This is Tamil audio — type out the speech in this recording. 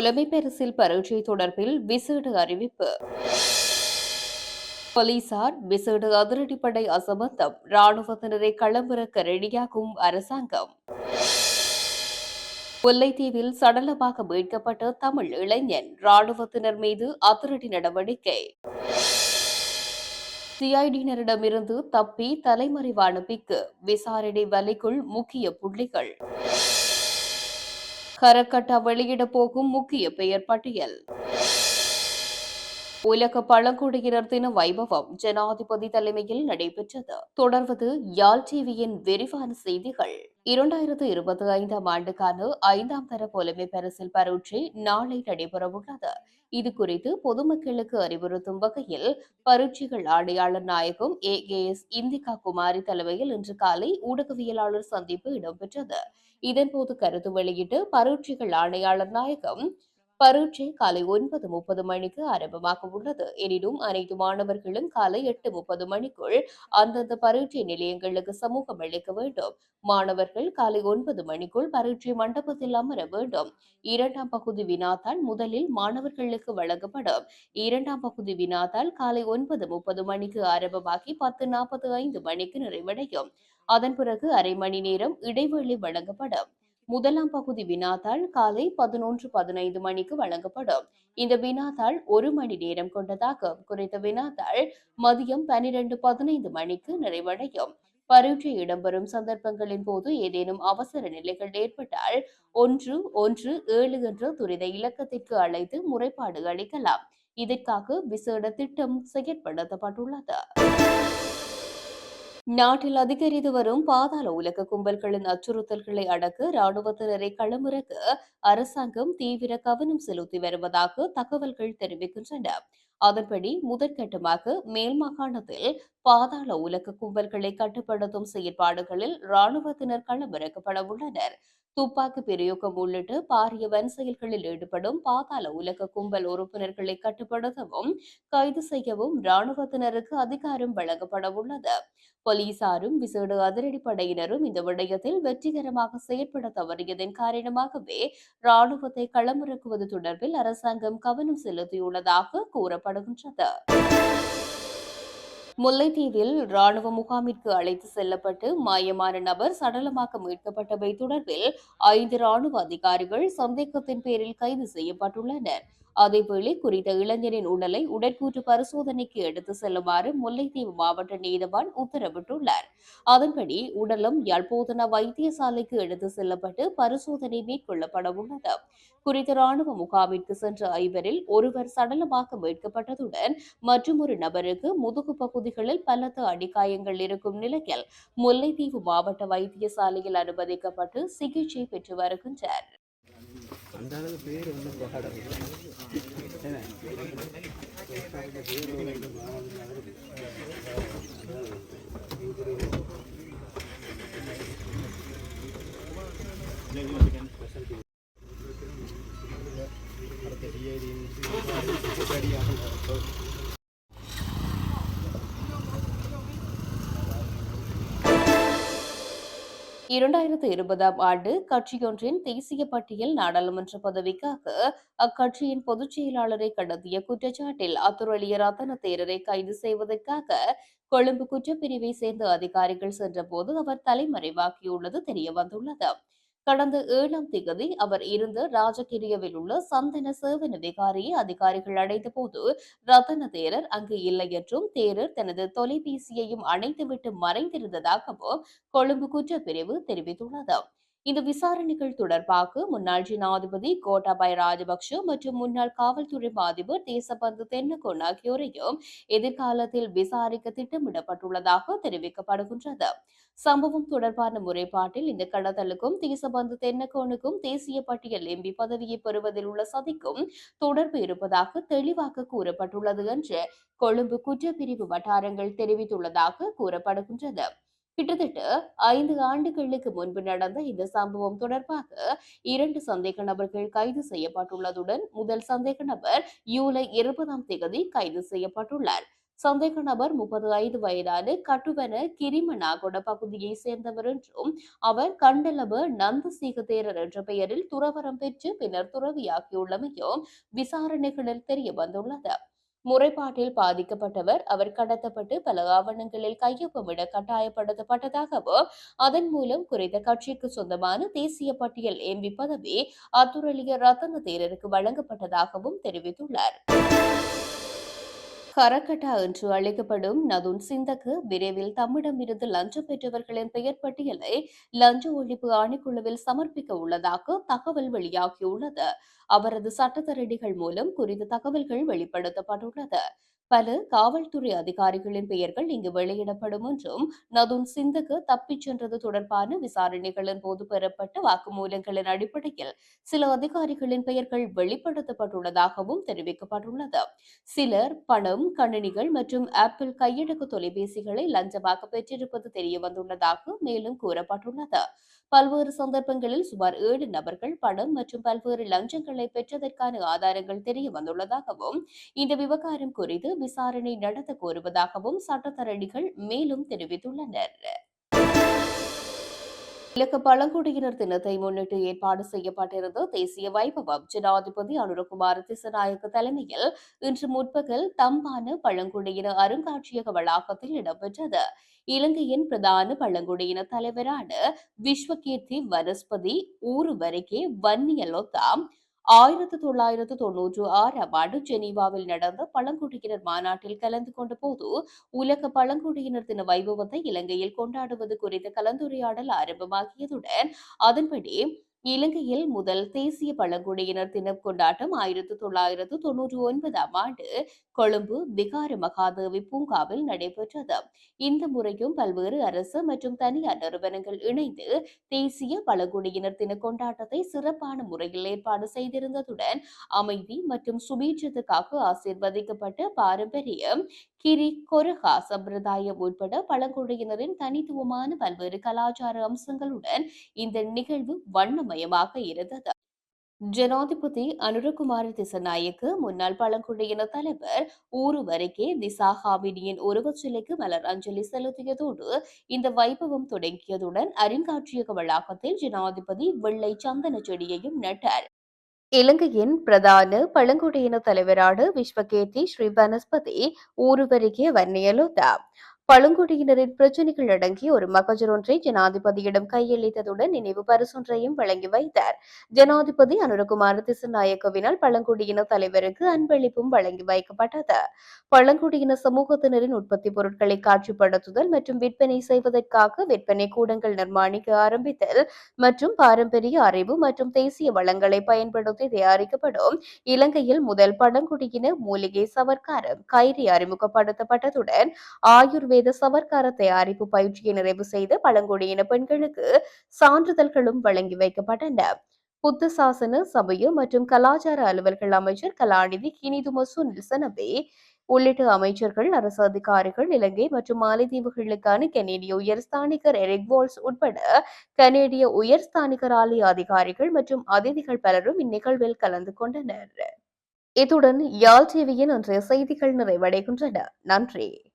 புலமை பரிசில் பரீட்சை தொடர்பில் விசேட அறிவிப்பு. போலீசார் விசேட அதிரடிப்படை அசமந்தம் ராணுவத்தினரை களமிறக்க ரெடியாகும் அரசாங்கம். முல்லைத்தீவில் சடலமாக மீட்கப்பட்ட தமிழ் இளைஞன் ராணுவத்தினர் மீது அதிரடி நடவடிக்கை. சிஐடியினரிடமிருந்து தப்பி தலைமறைவான பிக்கு விசாரணை வலைக்குள் முக்கிய புள்ளிகள். கரகட்டா வெளியிட போகும் முக்கிய பெயர் பட்டியல். உலக பழங்குடியினர் தின வைபவம் ஜனாதிபதி தலைமையில் நடைபெற்றது. தொடர்வது யாழ் டிவியின் விரிவான செய்திகள். இரண்டாயிரத்து இருபத்தி ஐந்தாம் ஆண்டுக்கான ஐந்தாம் தர புலமை பரிசில் பரீட்சை நாளை நடைபெறவுள்ளது. இது குறித்து பொதுமக்களுக்கு அறிவுறுத்தும் வகையில் பரீட்சைகள் ஆணையாளர் நாயகம் A K S Indika Kumari தலைமையில் இன்று காலை ஊடகவியலாளர் சந்திப்பு இடம்பெற்றது. இதன்போது கருத்து வெளியிட்டு பரீட்சைகள் ஆணையாளர் நாயகம் பரீட்சை காலை ஒன்பது முப்பது மணிக்கு ஆரம்பமாக உள்ளது. எனினும் அனைத்து மாணவர்களும் காலை எட்டு முப்பது மணிக்குள் அந்தந்த பரீட்சை நிலையங்களுக்கு சமூகம் அளிக்க வேண்டும். மாணவர்கள் காலை ஒன்பது மணிக்குள் பரீட்சை மண்டபத்தில் அமர வேண்டும். இரண்டாம் பகுதி வினாத்தால் முதலில் மாணவர்களுக்கு வழங்கப்படும். இரண்டாம் பகுதி வினாத்தால் காலை ஒன்பது முப்பது மணிக்கு ஆரம்பமாகி பத்து நாற்பத்தி ஐந்து மணிக்கு நிறைவடையும். அதன் பிறகு அரை மணி நேரம் இடைவெளி வழங்கப்படும். முதலாம் பகுதி வினாத்தாள் காலை பதினொன்று பதினைந்து மணிக்கு வழங்கப்படும். இந்த வினாத்தாள் ஒரு மணி நேரம் கொண்டதாகும் குறித்த வினாத்தாள் மதியம் பனிரெண்டு பதினைந்து மணிக்கு நிறைவடையும். பரீட்சை இடம்பெறும் சந்தர்ப்பங்களின் போது ஏதேனும் அவசர நிலைகள் ஏற்பட்டால் ஒன்று ஒன்று ஏழு என்ற துரித இலக்கத்திற்கு அழைத்து முறைப்பாடு அளிக்கலாம். இதற்காக விசேட திட்டம் செயற்படுத்தப்பட்டுள்ளது. நாட்டில் அதிகரித்து வரும் பாதாள உலக கும்பல்களின் அச்சுறுத்தல்களை அடக்க ராணுவத்தினரை களமிறக்க அரசாங்கம் தீவிர கவனம் செலுத்தி வருவதாக தகவல்கள் தெரிவிக்கின்றன. அதன்படி முதற்கட்டமாக மேல் மாகாணத்தில் பாதாள உலக கும்பல்களை கட்டுப்படுத்தும் செயற்பாடுகளில் ராணுவத்தினர் களமிறக்கப்பட உள்ளனர். துப்பாக்கி பிரயோகம் உள்ளிட்ட பாரிய வன்செயல்களில் ஈடுபடும் பாதாள உலக கும்பல் உறுப்பினர்களை கட்டுப்படுத்தவும் கைது செய்யவும் ராணுவத்தினருக்கு அதிகாரம் வழங்கப்பட உள்ளது. போலீசாரும் விசேட அதிரடிப்படையினரும் இந்த விடயத்தில் வெற்றிகரமாக செயற்பட தவறியதன் காரணமாகவே ராணுவத்தை களமிறக்குவது தொடர்பில் அரசாங்கம் கவனம் செலுத்தியுள்ளதாக கூறப்படுகின்றது. முல்லைத்தீவில் ராணுவ முகாமிற்கு அழைத்து செல்லப்பட்டு மாயமான நபர் சடலமாக மீட்கப்பட்டவை தொடர்பில் ஐந்து ராணுவ அதிகாரிகள் சந்தேகத்தின் பேரில் கைது செய்யப்பட்டுள்ளனர். அதேவேளை குறித்த இளைஞரின் உடலை உடற்கூற்று பரிசோதனைக்கு எடுத்து செல்லுமாறு முல்லைத்தீவு மாவட்ட நீதவான் உத்தரவிட்டுள்ளார். அதன்படி உடலும் யாழ்ப்போதனா வைத்தியசாலைக்கு எடுத்து செல்லப்பட்டு பரிசோதனை மேற்கொள்ளப்பட உள்ளது குறித்த ராணுவ முகாமிற்கு சென்ற ஐவரில் ஒருவர் சடலமாக மீட்கப்பட்டதுடன் மற்றொரு நபருக்கு முதுகு பகுதிகளில் பலத்த அடிக்காயங்கள் இருக்கும் நிலையில் முல்லைத்தீவு மாவட்ட வைத்தியசாலையில் அனுமதிக்கப்பட்டு சிகிச்சை பெற்று வருகின்றார். എന്താണ് പേരൊന്നും പാടാം അടുത്ത ഡി ഐ ഡി இரண்டாயிரத்து இருபதாம் ஆண்டு கட்சியொன்றின் தேசிய பட்டியல் நாடாளுமன்ற பதவிக்காக அக்கட்சியின் பொதுச் செயலாளரை கடத்திய குற்றச்சாட்டில் அத்துரலிய ரத்தன தேரரை கைது செய்வதற்காக கொழும்பு குற்றப்பிரிவை சேர்ந்த அதிகாரிகள் சென்றபோது அவர் தலைமறைவாகியுள்ளது தெரியவந்துள்ளது. கடந்த ஏழாம் திகதி அவர் இருந்த ராஜகிரியவில் உள்ள சந்தன சேவன விகாரியை அதிகாரிகள் அடைந்த போது ரத்தன தேரர் அங்கு இல்லை என்றும் தேரர் தனது தொலைபேசியையும் அணைத்துவிட்டு மறைந்திருந்ததாகவும் கொழும்பு குற்றப்பிரிவு தெரிவித்துள்ளது. இந்த விசாரணைகள் தொடர்பாக முன்னாள் ஜனாதிபதி கோட்டாபாய் ராஜபக்ஷ மற்றும் முன்னாள் காவல்துறை அதிபர் தேசபந்து தென்னகோன் ஆகியோரையும் எதிர்காலத்தில் விசாரிக்க திட்டமிடப்பட்டுள்ளதாக தெரிவிக்கப்படுகின்றது. சம்பவம் தொடர்பான முறைப்பாட்டில் இந்த கடத்தலுக்கும் தேசபந்து தென்னகோனுக்கும் தேசிய பட்டியல் எம்பி பதவியை பெறுவதில் உள்ள சதிக்கும் தொடர்பு இருப்பதாக தெளிவாக கூறப்பட்டுள்ளது என்று கொழும்பு குற்றப்பிரிவு வட்டாரங்கள் தெரிவித்துள்ளதாக கூறப்படுகின்றது. கிட்டத்தட்ட ஐந்து ஆண்டுகளுக்கு முன்பு நடந்த இந்த சம்பவம் தொடர்பாக இரண்டு சந்தேக நபர்கள் கைது செய்யப்பட்டுள்ளதுடன் முதல் சந்தேக நபர் ஜூலை இருபதாம் தேதி கைது செய்யப்பட்டுள்ளார். சந்தேக நபர் முப்பது ஐந்து வயதான கட்டுவன கிரிமனாகொட பகுதியை சேர்ந்தவர் என்றும் அவர் கண்டலப நந்தசீகதேரர் என்ற பெயரில் துறவரம் பெற்று பின்னர் துறவியாகியுள்ளமையும் விசாரணைகளில் தெரிய வந்துள்ளது முறைப்பாட்டில் பாதிக்கப்பட்டவர் அவர் கடத்தப்பட்டு பல ஆவணங்களில் கையொப்பமிட கட்டாயப்படுத்தப்பட்டதாகவும் அதன் மூலம் குறித்த கட்சிக்கு சொந்தமான தேசிய பட்டியல் எம்பி பதவி அத்துரலிய ரத்தன தேரருக்கு வழங்கப்பட்டதாகவும் தெரிவித்துள்ளார். ஹரகட்டா என்று அழைக்கப்படும் நதுன் சிந்தக்கு விரைவில் தம்மிடமிருந்து லஞ்சம் பெற்றவர்களின் பெயர் பட்டியலை லஞ்ச ஒழிப்பு ஆணைக்குழுவில் சமர்ப்பிக்க உள்ளதாக தகவல் வெளியாகியுள்ளது. அவரது சட்டத்தரணிகள் மூலம் குறித்த தகவல்கள் வெளிப்படுத்தப்பட்டுள்ளது. பல காவல்துறை அதிகாரிகளின் பெயர்கள் இங்கு வெளியிடப்படும் என்றும் நதுன் சிந்துக்கு தப்பிச் சென்றது தொடர்பான விசாரணைகளின் போது பெறப்பட்ட வாக்குமூலங்களின் அடிப்படையில் சில அதிகாரிகளின் பெயர்கள் வெளிப்படுத்தப்பட்டுள்ளதாகவும் தெரிவிக்கப்பட்டுள்ளது. சிலர் பணம் கணினிகள் மற்றும் ஆப்பிள் கையடக்கு தொலைபேசிகளை லஞ்சமாக பெற்றிருப்பது தெரிய வந்துள்ளதாக மேலும் கூறப்பட்டுள்ளது. பல்வேறு சந்தர்ப்பங்களில் சுமார் ஏழு நபர்கள் பணம் மற்றும் பல்வேறு லஞ்சங்களை பெற்றதற்கான ஆதாரங்கள் தெரிய வந்துள்ளதாகவும் இந்த விவகாரம் குறித்து விசாரணை நடத்த கோருவதாகவும் சட்டத்தரணிகள் மேலும் தெரிவித்துள்ளனர். இலக்க பழங்குடியினர் தினத்தை முன்னிட்டு ஏற்பாடு செய்யப்பட்டிருந்த தேசிய வைபவம் ஜனாதிபதி அனுரகுமார் திசநாயக்க தலைமையில் இன்று முற்பகல் தம்பான பழங்குடியின அருங்காட்சியக வளாகத்தில் இடம்பெற்றது. இலங்கையின் பிரதான பழங்குடியின தலைவரான விஸ்வகீர்த்தி வனஸ்பதி ஊருவரைக்கே வன்னியலொத்தாம் ஆயிரத்து தொள்ளாயிரத்து தொன்னூற்று ஆறாம் ஆண்டு ஜெனீவாவில் நடந்த பழங்குடியினர் மாநாட்டில் கலந்து கொண்ட போது உலக பழங்குடியினர் தின வைபவத்தை இலங்கையில் கொண்டாடுவது குறித்த கலந்துரையாடல் ஆரம்பமாகியதுடன் அதன்படி இலங்கையில் முதல் தேசிய பழங்குடியினர் தினம் கொண்டாட்டம் ஆயிரத்தி தொள்ளாயிரத்து தொன்னூற்றி ஒன்பதாம் ஆண்டு கொழும்பு விகார மகாதேவி பூங்காவில் நடைபெற்றது. இந்த முறையும் பல்வேறு அரசு மற்றும் தனியார் நிறுவனங்கள் இணைந்து தேசிய பழங்குடியினர் தின கொண்டாட்டத்தை சிறப்பான முறையில் ஏற்பாடு செய்திருந்ததுடன் அமைதி மற்றும் சுபீட்சத்துக்காக ஆசிர்வதிக்கப்பட்ட பாரம்பரியம் கிரி கொருகா சம்பிரதாயம் உட்பட பழங்குடியினரின் தனித்துவமான பல்வேறு கலாச்சார அம்சங்களுடன் இந்த நிகழ்வு வண்ணமயமாக இருந்தது. ஜனாதிபதி அனுரகுமார திசநாயக்கு முன்னாள் பழங்குடியின தலைவர் ஊருவரைக்கே திசாகாவினியின் உருவச்சிலைக்கு மலர் அஞ்சலி செலுத்தியதோடு இந்த வைபவம் தொடங்கியதுடன் அருங்காட்சியக வளாகத்தில் ஜனாதிபதி வெள்ளை சந்தன செடியையும் நட்டார். இலங்கையின் பிரதான பழங்குடியின தலைவரான விஸ்வகேதி ஸ்ரீ வனஸ்பதி ஊருவருகே வன்னியலுதா பழங்குடியினரின் பிரச்சினைகள் அடங்கிய ஒரு மகஜர் ஒன்றை ஜனாதிபதியிடம் கையளித்ததுடன் நினைவு பரிசொன்றையும் வழங்கி வைத்தார். ஜனாதிபதி அனுரகுமார் திசுநாயக்கவினால் பழங்குடியின தலைவருக்கு அன்பளிப்பும் வழங்கி வைக்கப்பட்டது. பழங்குடியின சமூகத்தினரின் உற்பத்தி பொருட்களை காட்சிப்படுத்துதல் மற்றும் விற்பனை செய்வதற்காக விற்பனை கூடங்கள் நிர்மாணிக்க ஆரம்பித்தல் மற்றும் பாரம்பரிய அறிவு மற்றும் தேசிய வளங்களை பயன்படுத்தி தயாரிக்கப்படும் இலங்கையில் முதல் பழங்குடியின மூலிகை சவர்க்காரம் கைரி அறிமுகப்படுத்தப்பட்டதுடன் ஆயுர்வேத சவர்க்கார தயாரிப்பு பயிற்சியை நிறைவு செய்த பழங்குடியின பெண்களுக்கு சான்றிதழ்களும் வழங்கி வைக்கப்பட்டன. புத்த சாசன சபைய மற்றும் கலாச்சார அலுவல்கள் அமைச்சர் கலாநிதி கினிதும சுனில் சனபே உள்ளிட்ட அமைச்சர்கள் அரசு அதிகாரிகள் இலங்கை மற்றும் மாலைதீவுகளுக்கான கனேடிய உயர்ஸ்தானிகர் எரிக் உட்பட கனேடிய உயர்ஸ்தானிகர் ஆலய அதிகாரிகள் மற்றும் அதிதிகள் பலரும் இந்நிகழ்வில் கலந்து கொண்டனர். இத்துடன் யாழ் டிவியின் இன்றைய செய்திகள் நிறைவடைகின்றன. நன்றி.